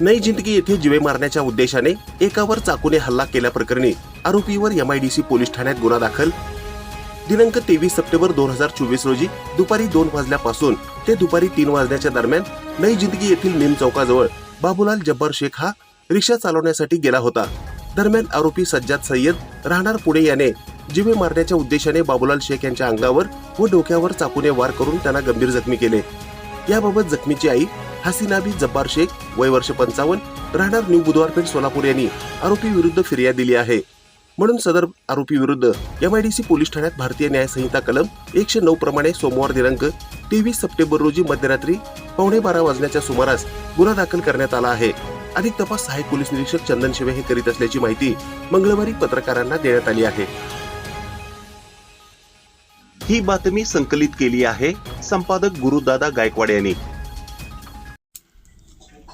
नई जिंदगी येथे जिवे मारण्याच्या उद्देशाने एकावर चाकूने हल्ला केल्याप्रकरणी आरोपीवर एमआयडीसी पोलीस ठाण्यात गुन्हा दाखल. दिनांक तेवीस सप्टेंबर दोन हजार चोवीस रोजी दुपारी दोन वाजल्यापासून ते दुपारी तीन वाजण्याच्या दरम्यान नई जिंदगी येथील निम चौकाजवळ बाबूलाल जब्बार शेख हा रिक्षा चालवण्यासाठी गेला होता. दरम्यान आरोपी सज्जाद सय्यद राहणार पुणे याने जिवे मारण्याच्या उद्देशाने बाबूलाल शेख यांच्या अंगावर व डोक्यावर चाकूने वार करून त्यांना गंभीर जखमी केले. याबाबत जखमीची आई हसीनाबी जब्बार शेख वय वर्ष पंचावन्न राहणार न्यू बुधवारपेठ सोलापूर यांनी आरोपी विरुद्ध फिर्याद दिली आहे. म्हणून सदर आरोपी विरुद्ध एमआयडीसी पोलीस ठाण्यात भारतीय न्याय संहिता कलम एकशे नऊ प्रमाणे सोमवार दिनांक तेवीस सप्टेंबर रोजी मध्यरात्री पावणे बारा वाजण्याच्या सुमारास गुन्हा दाखल करण्यात आला आहे. अधिक तपास सहाय्यक पोलीस निरीक्षक चंदन शिवे हे करीत असल्याची माहिती मंगळवारी पत्रकारांना देण्यात आली आहे. ही बातमी संकलित केली आहे संपादक गुरुदादा गायकवाड यांनी.